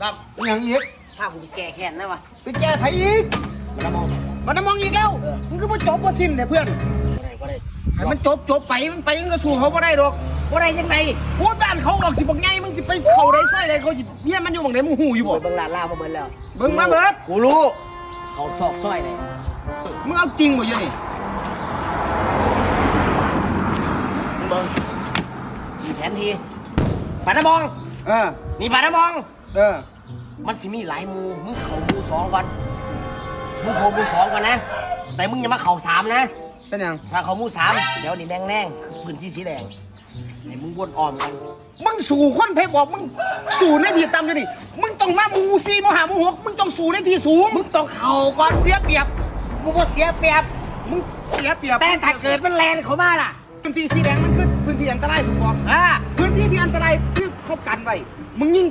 ครับอหย่างอีกถ้ากูไปแก้แค้นนะวะไปแก้ไผอีกแล้วมองมันน้ำมองอีกแล้วมึงก็บ่จบบ่สิ้นเนี่ยเพื่อนก็ได้ก็ได้ให้มันจบจบไปมันไปมันก็สู้เขาบ่ได้ดอกก็ได้ยังไงพูดบ้านเขาหรอกสิบอกไงมึงสิไปเข้าได้ซอยได้เขาสิเฮียมันอยู่บังไหนมึงหูอยู่โอ้บ่ยเบิ่งลาดล่ามาเบิ่งแล้วเบิ่งมาเบิดกูรู้เขาซอกซอยเลยมึงเอาจริงบ่เดี๋ยอะนี่มึงเบิ่งมีแผนทีปานะมอง เออ นี่ปานะมอง เออ มันสิมีหลายหมูมึงเข่าหมูสองก่อนมึงเข่าหมูสองก่อนนะ แต่มึงอย่ามาเข่าสามนะ เป็นหยังถ้าเข่าหมูสามเดี๋ยวนี่แดงแดงๆพื้นที่สีแดงให้มึงวนอ้อมกัน มึงสู่คนเพบอกมึงสู่ในที่ต่ำอยู่นี่มึงต้องมาหมูซีมหาหมูหกมึงต้องสู่ในที่สูง มึงต้องเข่าก่อนเสียเปรียบ กูบ่เสียเปรียบ มึงเสียเปรียบแต่ถ้าเกิดมันแลนเข้ามาล่ะพื้นที่สีแดงมันคือพื้นที่อันตรายถูกต้องอ่าพื้นที่ที่อันตราย คือเขากันไว้ มึงยิ่ง